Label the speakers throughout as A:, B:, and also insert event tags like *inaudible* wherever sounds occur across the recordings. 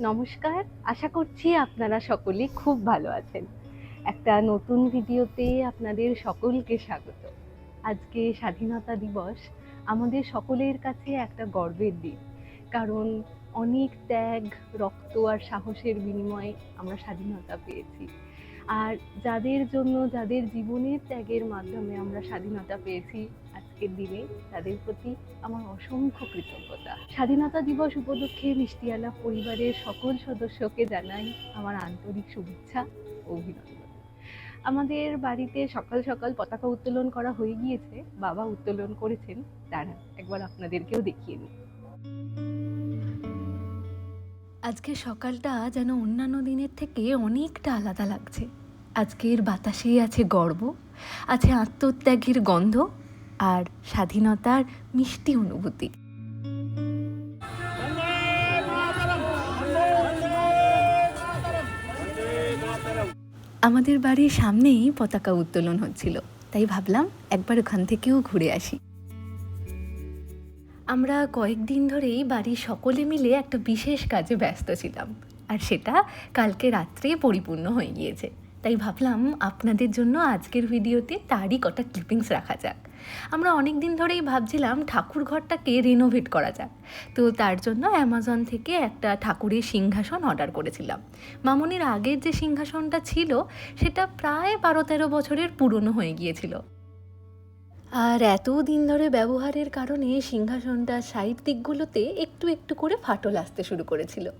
A: নমস্কার। আশা করছি আপনারা সকলে খুব ভালো আছেন। একটা নতুন ভিডিওতে আপনাদের সকলকে স্বাগত। আজকে স্বাধীনতা দিবস, আমাদের সকলের কাছে একটা গর্বের দিন। কারণ অনেক ত্যাগ, রক্ত আর সাহসের বিনিময়ে আমরা স্বাধীনতা পেয়েছি। আর যাদের জন্য, যাদের জীবনের ত্যাগের মাধ্যমে আমরা স্বাধীনতা পেয়েছি আজকের দিনে, তাদের প্রতি আমার অসংখ্য কৃতজ্ঞতা। স্বাধীনতা দিবস উপলক্ষে মিষ্টিয়ালা পরিবারের সকল সদস্যকে জানাই আমার আন্তরিক শুভেচ্ছা ও অভিনন্দন। আমাদের বাড়িতে সকাল সকাল পতাকা উত্তোলন করা হয়ে গিয়েছে, বাবা উত্তোলন করেছেন তারা একবার আপনাদেরকেও দেখিয়ে নিই আজকে সকালটা যেন অন্যান্য দিনের থেকে অনেকটা আলাদা লাগছে। আজকের বাতাসেই আছে গর্ব, আছে আত্মত্যাগের গন্ধ আর স্বাধীনতার মিষ্টি অনুভূতি। আমাদের বাড়ির সামনেই পতাকা উত্তোলন হচ্ছিল, তাই ভাবলাম একবার ওখান থেকেও ঘুরে আসি। আমরা কয়েকদিন ধরেই বাড়ির সকলে মিলে একটা বিশেষ কাজে ব্যস্ত ছিলাম। আর সেটা কালকে রাত্রে পরিপূর্ণ হয়ে গিয়েছে। তাই ভাবলাম আপনাদের জন্য আজকের ভিডিওতে তারই কটা ক্লিপিংস রাখা যাক। আমরা অনেক দিন ধরেই ভাবছিলাম ঠাকুর ঘরটাকে রেনোভেট করা যাক। তো তার জন্য অ্যামাজন থেকে একটা ঠাকুরের সিংহাসন অর্ডার করেছিলাম। মামনির আগের যে সিংহাসনটা ছিল, সেটা প্রায় বারো তেরো বছরের পুরনো হয়ে গিয়েছিল। আর এত দিন ধরে ব্যবহারের কারণে সিংহাসনটার সাইড দিকগুলোতে একটু একটু করে ফাটল আসতে শুরু করেছিল।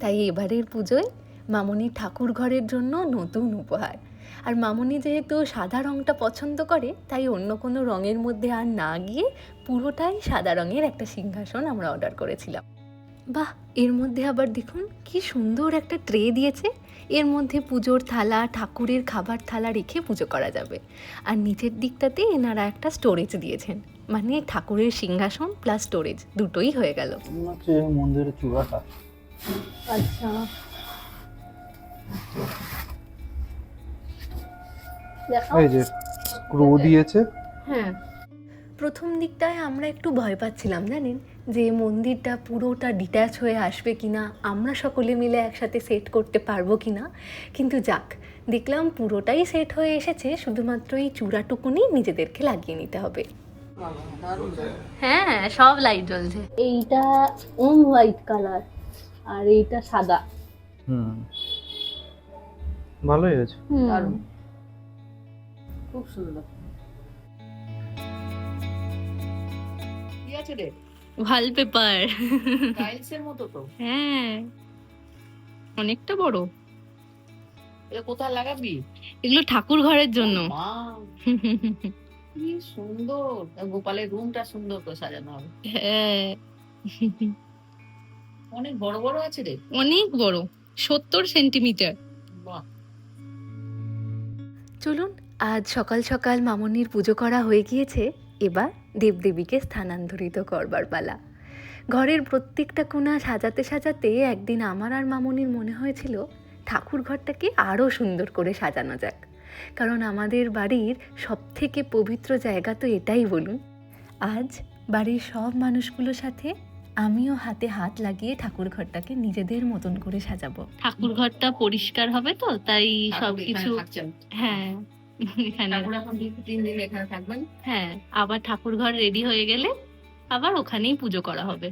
A: তাই এবারের পুজোয় মামনি ঠাকুর ঘরের জন্য নতুন উপহার। আর মামনি যেহেতু সাদা রঙটা পছন্দ করে, তাই অন্য কোনো রঙের মধ্যে আর না গিয়ে পুরোটাই সাদা রঙের একটা সিংহাসন আমরা অর্ডার করেছিলাম। বাহ এর মধ্যে আবার দেখুন কি সুন্দর একটা ট্রে দিয়েছে। এর মধ্যে পুজোর থালা ঠাকুরের খাবার থালা রেখে পুজো করা যাবে। আর নিচের দিকটাতে এনারা একটা স্টোরেজ দিয়েছেন। মানে ঠাকুরের সিংহাসন প্লাস স্টোরেজ দুটোই হয়ে গেল।
B: মনে মন্দিরের চূড়াটা।
A: আচ্ছা।
B: এই যে স্ক্রু দিয়েছে।
A: হ্যাঁ। প্রথম দিকটায় আমরা একটু ভয় পাচ্ছিলাম জানেন? যে মন্দিরটা পুরোটা ডিট্যাচ হয়ে আসবে কিনা আমরা সকলে মিলে একসাথে সেট করতে পারব কিনা কিন্তু যাক দেখলাম পুরোটাই সেট হয়ে এসেছে শুধুমাত্র এই চূড়াটুকুনি নিজেদেরকে লাগিয়ে নিতে হবে। হ্যাঁ সব লাইট জ্বলছে। এইটা ওম হোয়াইট কালার আর এইটা সাদা।
B: হুম। ভালোই হয়েছে।
A: দারুণ।
C: খুব সুন্দর। কি আছে রে?
A: ওয়াল পেপার
C: টাইলসের মতো তো।
A: হ্যাঁ। অনেকটা বড়।
C: এটা কোথায় লাগাবি?
A: এগুলো ঠাকুর ঘরের জন্য।
C: কি সুন্দর। গোপালের রুমটা সুন্দর করে সাজানো হবে।
A: হ্যাঁ।
C: অনেক বড় বড় আছে রে।
A: অনেক বড়। সত্তর সেন্টিমিটার।
C: বাহ।
A: চলুন আজ সকাল সকাল মামনির পুজো করা হয়ে গিয়েছে। এবার দেবদেবীকে স্থানান্তরিত করবার পালা। ঘরের প্রত্যেকটা কোণা সাজাতে সাজাতে একদিন আমার আর মামনির মনে হয়েছিল ঠাকুর ঘরটাকে আরও সুন্দর করে সাজানো যাক। কারণ আমাদের বাড়ির সব থেকে পবিত্র জায়গা তো এটাই বলুন। আজ বাড়ির সব মানুষগুলোর সাথে আমিও হাতে হাত লাগিয়ে ঠাকুর ঘরটাকে নিজেদের মতন করে সাজাবো। ঠাকুর ঘরটা পরিষ্কার হবে তো তাই
C: এখানে
A: হ্যাঁ। এখানে
C: ঠাকুর এখন দুই তিন দিন এখানে থাকবেন।
A: হ্যাঁ আবার ঠাকুর ঘর রেডি হয়ে গেলে আবার ওখানেই পুজো করা হবে।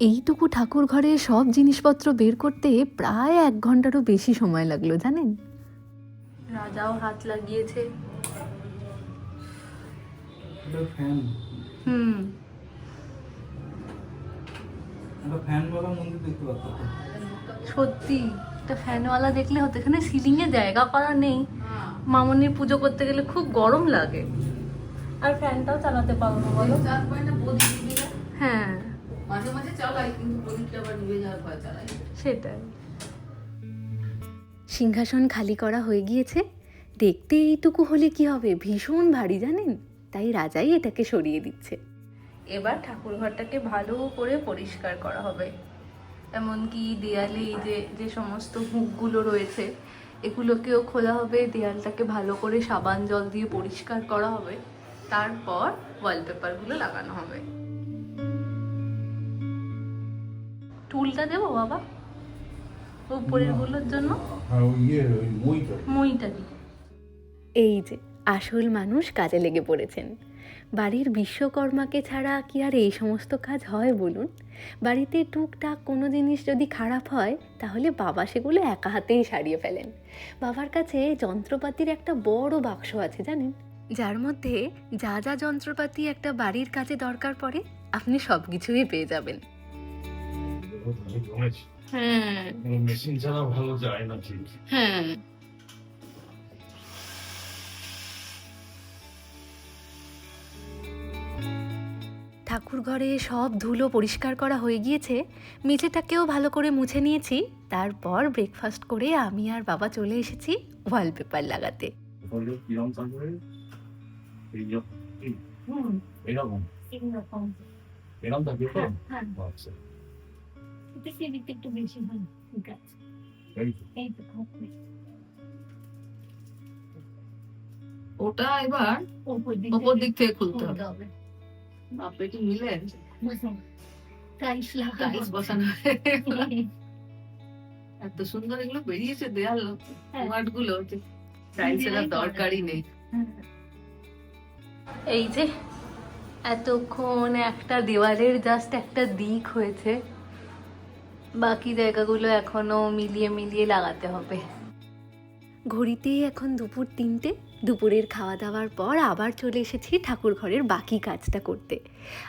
A: এইটুকু ঠাকুর ঘরে সব জিনিসপত্র বের করতে প্রায় এক ঘন্টারও বেশি সময় লাগল জানেন? রাজাও হাত লাগিয়েছে। হুম।
B: একটা ফ্যানওয়ালা মন্দির দেখতে পাচ্ছ
A: সত্যি। একটা ফ্যানওয়ালা দেখলে হতো এখানে সিলিং এ জায়গা করা নেই। মামনির পুজো করতে গেলে খুব গরম লাগে। আর ফ্যানটাও চালাতে পারব না বলো। হ্যাঁ।
C: মাঝে মাঝে চালাই কিন্তু প্রদীপটা আবার নিভে যাওয়ার ভয় চালাই
A: সেটাই। সিংহাসন খালি করা হয়ে গিয়েছে। দেখতে এইটুকু হলে কি হবে? ভীষণ ভারী জানেন? তাই রাজাই এটাকে সরিয়ে দিচ্ছে। এবার ঠাকুর ঘরটাকে ভালো করে পরিষ্কার করা হবে। এমনকি দেয়ালে এই যে যে সমস্ত হুকগুলো রয়েছে এগুলোকেও খোলা হবে দেয়ালটাকে ভালো করে সাবান জল দিয়ে পরিষ্কার করা হবে তারপর ওয়ালপেপারগুলো লাগানো হবে। টুলটা দেবো বাবা? উপরেরগুলোর জন্য?
B: হ্যাঁ ইয়ে মুইটা।
A: এই যে আসল মানুষ কাজে লেগে পড়েছেন। বাড়ির বিশ্বকর্মাকে ছাড়া কি আর এই সমস্ত কাজ হয় বলুন? বাড়িতে টুকটাক কোনো জিনিস যদি খারাপ হয় তাহলে বাবা সেগুলো একা হাতেই সারিয়ে ফেলেন। বাবার কাছে যন্ত্রপাতির একটা বড় বাক্স আছে জানেন? যার মধ্যে যা যা যন্ত্রপাতি একটা বাড়ির কাজে দরকার পড়ে আপনি সব কিছুই পেয়ে যাবেন।
C: হ্যাঁ
D: মেশিন ছাড়া ভালো যায় না ঠিক।
C: হ্যাঁ
A: ঠাকুর ঘরে সব ধুলো পরিষ্কার করা হয়ে গিয়েছে। মেঝেটাকেও ভালো করে মুছে নিয়েছি। তারপর ব্রেকফাস্ট করে আমি আর বাবা চলে এসেছি ওয়ালপেপার লাগাতে।
C: ওটা এবার ওপর দিক থেকে খুলতে হবে। বাপরে কি মিলে
E: টাইলস
C: টাইলস বসানো। এত সুন্দর এগুলো বেরিয়েছে দেয়াল ওয়ার্ডগুলো টাইলসের আর দরকারই নেই।
A: এই যে এতক্ষণ একটা দেওয়ালের জাস্ট একটা দিক হয়েছে। বাকি জায়গাগুলো এখনও মিলিয়ে মিলিয়ে লাগাতে হবে। ঘড়িতে এখন দুপুর তিনটে। দুপুরের খাওয়া দাওয়ার পর আবার চলে এসেছি ঠাকুর ঘরের বাকি কাজটা করতে।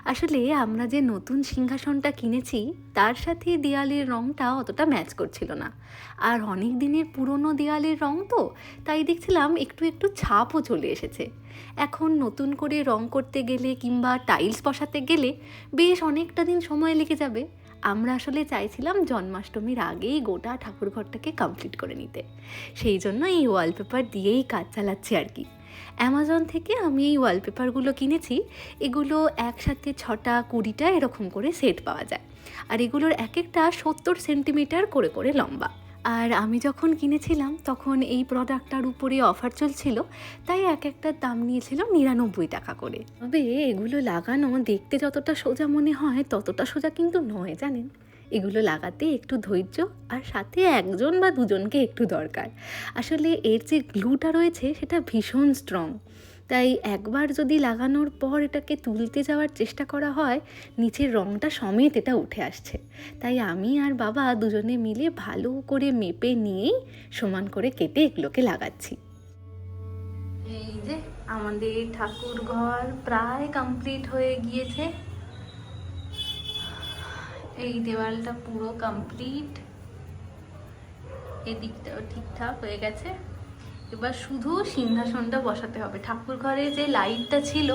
A: আসলে আমরা যে নতুন সিংহাসনটা কিনেছি, তার সাথে দেয়ালের রঙটা অতটা ম্যাচ করছিল না। আর অনেক দিনের পুরনো দেয়ালের রং তো, তাই দেখছিলাম একটু একটু ছাপও চলে এসেছে। এখন নতুন করে রং করতে গেলে কিংবা টাইলস বসাতে গেলে বেশ অনেকটা দিন সময় লেগে যাবে। আমরা আসলে চাইছিলাম জন্মাষ্টমীর আগেই গোটা ঠাকুরঘরটাকে কমপ্লিট করে নিতে। সেই জন্য এই ওয়ালপেপার দিয়েই কাজ চালাচ্ছি আর কি। অ্যামাজন থেকে আমি এই ওয়ালপেপারগুলো কিনেছি, এগুলো একসাথে ছটা কুড়িটা এরকম করে সেট পাওয়া যায়। আর এগুলোর এক একটা সত্তর সেন্টিমিটার করে করে লম্বা। আর আমি যখন কিনেছিলাম, তখন এই প্রোডাক্টটার উপরে অফার চলছিল, তাই এক একটার দাম নিয়েছিল নিরানব্বই টাকা করে। তবে এগুলো লাগানো দেখতে যতটা সোজা মনে হয়, ততটা সোজা কিন্তু নয়, জানেন? এগুলো লাগাতে একটু ধৈর্য আর সাথে একজন বা দুজনকে একটু দরকার। আসলে এর যে গ্লুটা রয়েছে, সেটা ভীষণ স্ট্রং তাই একবার যদি লাগানোর পর এটাকে তুলতে যাওয়ার চেষ্টা করা হয়, নিচের রঙটা সমেত এটা উঠে আসছে। তাই আমি আর বাবা দুজনে মিলে ভালো করে মেপে নিয়েই সমান করে কেটে এগুলোকে লাগাচ্ছি। এই যে আমাদের ঠাকুর ঘর প্রায় কমপ্লিট হয়ে গিয়েছে। এই দেওয়ালটা পুরো কমপ্লিট এদিকটাও ঠিকঠাক হয়ে গেছে। এবার শুধু সিংহাসনটা বসাতে হবে। ঠাকুর ঘরে যে লাইটটা ছিল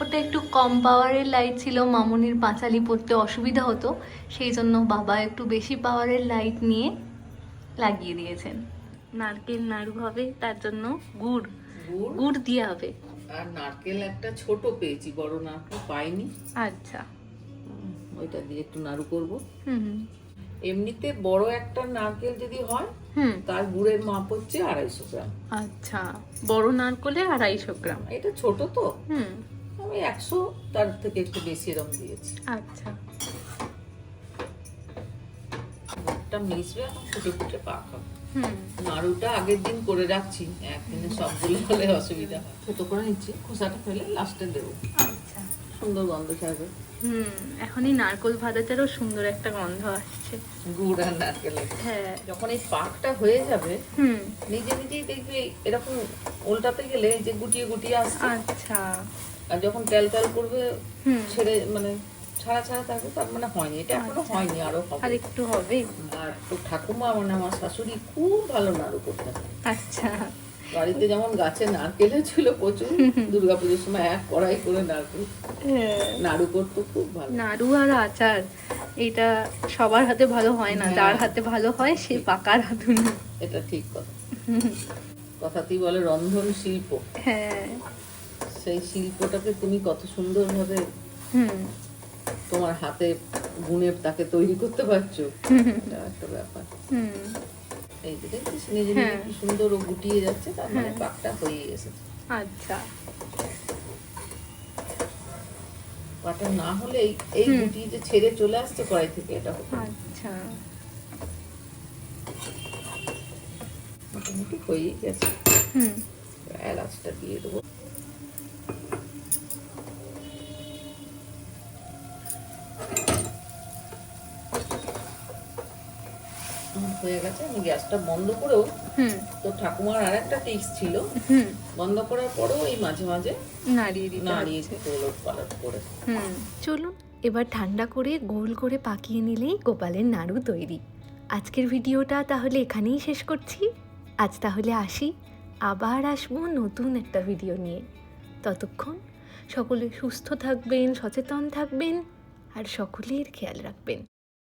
A: ওটা একটু কম পাওয়ারের লাইট ছিল মামনির পাঁচালি পড়তে অসুবিধা হতো। সেই জন্য বাবা একটু বেশি পাওয়ারের লাইট নিয়ে লাগিয়ে দিয়েছেন। নারকেল নাড়ু হবে তার জন্য গুড়।
C: গুড়?
A: দিয়ে হবে।
C: আর নারকেল একটা ছোট পেয়েছি বড় নারকেল পাইনি।
A: আচ্ছা।
C: ওইটা দিয়ে একটু নাড়ু করব।
A: হুম হুম।
C: এমনিতে বড় একটা নারকেল যদি হয় তার গুড়ের মাপ হচ্ছে আড়াইশো গ্রাম।
A: আচ্ছা বড় নারকলে আড়াইশো গ্রাম।
C: এটা ছোট তো। আমি একশো তার থেকে একটু বেশি এরকম দিয়েছি।
A: আচ্ছা।
C: গুড়টা মিশবে এখন ফুটে ফুটে পাক হবে। নাড়ুটা আগের দিন করে রাখছি একদিনে সবগুলো হলে অসুবিধা হয়। ছোট করে নিচ্ছি খোসাটা ফেলে লাস্টে দেবো।
A: আচ্ছা।
C: সুন্দর গন্ধ ছাড়বে।
A: হুম এখন এই নারকোল ভাজাটারও সুন্দর একটা গন্ধ আসছে।
C: গুড় আর নারকেলের
A: হ্যাঁ।
C: যখন এই পাকটা হয়ে যাবে
A: হুম।
C: নিজে নিজেই দেখবি এরকম উল্টাতে গেলে যে গুটিয়ে গুটিয়ে আসছে।
A: আচ্ছা।
C: আর যখন তেল তেল করবে
A: হুম।
C: ছেড়ে মানে ছাড়া ছাড়া থাকবে তার মানে হয়নি। এটা এখনও হয়নি আরও
A: আর
C: হবে
A: একটু হবে।
C: আর তো ঠাকুমা মানে আমার শাশুড়ি খুব ভালো নাড়ু করতেন।
A: আচ্ছা।
C: বাড়িতে যেমন গাছে নারকেলে ছিল প্রচুর *laughs* দুর্গাপুজোর সময় এক কড়াই করে নারকেল।
A: হ্যাঁ,
C: নাড়ু করতো খুব ভালো।
A: নাড়ু আর আচার এটা সবার হাতে ভালো হয় না
C: হ্যাঁ।
A: যার হাতে ভালো হয় সে পাকার হাতুনি
C: এটা ঠিক কথা। কথাতেই বলে রন্ধন শিল্প।
A: হ্যাঁ।
C: সেই শিল্পটাকে তুমি কত সুন্দরভাবে
A: হুম।
C: তোমার হাতে গুণে তাকে তৈরি করতে পারছ। একটা ব্যাপার।
A: হুম।
C: এই যে দেখছিস নিজে নিজে
A: হ্যাঁ।
C: কি সুন্দর ও গুটিয়ে যাচ্ছে তার মানে
A: হ্যাঁ।
C: পাকটা হয়ে এসেছে
A: আচ্ছা।
C: না হলে এই এই গুটি যে ছেড়ে চলে আসছে কড়াই থেকে এটা
A: আচ্ছা।
C: মোটামুটি হয়েই গেছে।
A: হুম।
C: এলাচটা দিয়ে দেবো। হয়ে গেছে আমি গ্যাসটা বন্ধ করেও তো ঠাকুমার আর একটা টিপস ছিল বন্ধ করার পরেও এই মাঝে মাঝে
A: নাড়িয়ে দিতে
C: নাড়িয়ে ওলট পালট করে।
A: চলুন এবার ঠান্ডা করে গোল করে পাকিয়ে নিলেই গোপালের নাড়ু তৈরি। আজকের ভিডিওটা তাহলে এখানেই শেষ করছি। আজ তাহলে আসি আবার আসব নতুন একটা ভিডিও নিয়ে। ততক্ষণ সকলে সুস্থ থাকবেন সচেতন থাকবেন আর সকলের খেয়াল রাখবেন।